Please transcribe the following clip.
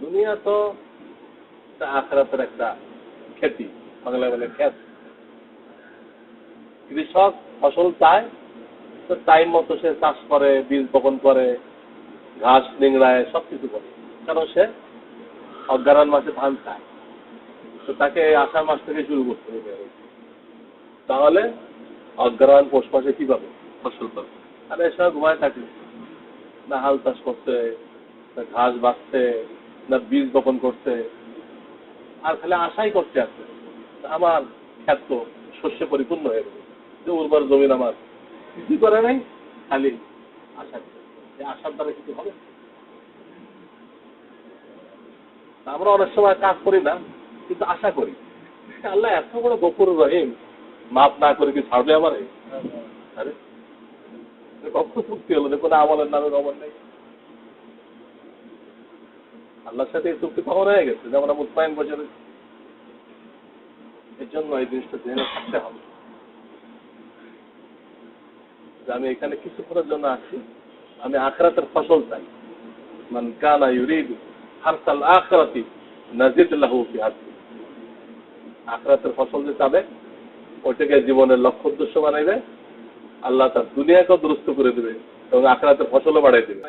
দুনিয়া তো আখরাতের একটা খেতি বাংলা বলে খেত। কৃষক ফসল চায়, তো টাইম মতো সে চাষ করে, বীজ বপন করে, ঘাস নিংড়ায় সব কিছু করে। কারণ সে অজ্ঞান মাসে ধান চায়? তো তাকে আষাঢ় মাস থেকে শুরু করতে হবে। তাহলে অজ্ঞান পৌষ মাসে কি পাবে ফসল পাবে? আর এসব ঘুমায় থাকলে না হাল চাষ করতে ঘাস বাঁচতে না বীজ বপন করতে। আর খালি আশাই করতে আছে। আমার ক্ষেত তো শস্যে পরিপূর্ণ হয়ে যে উর্বর জমিন আমার। কিছু করে নাই, খালি আশা। আশার দ্বারা কিছু হবে? আমরা অনেক সময় কাজ করি না, কিন্তু আশা করি। আল্লাহ এত বড় গফুর রহিম। মাপ না করে কি ছাড়বে আমারে? আরে কখন চুক্তি হলো কোনো আমলের নামে খবর নেই। আল্লাহর সাথে এই চুক্তি কখন হয়ে গেছে, যেমন আমরা মুতমাইন বসে রয়েছি। এর জন্য এই জিনিসটা জেনে থাকতে হবে। আমি এখানে কিছু করার জন্য আছি, আমি আখরাতের ফসল চাই। মান কানা ইউরিদু হারসাল আখরাতি নাজিদ লাহু ফি হারসি আখরাতের ফসল যে চাবে, ওইটাকে জীবনের লক্ষ্য উদ্দেশ্য বানাইবে, আল্লাহ তার দুনিয়াকেও দুরুস্ত করে দেবে এবং আখরাতের ফসলও বাড়াই দেবে।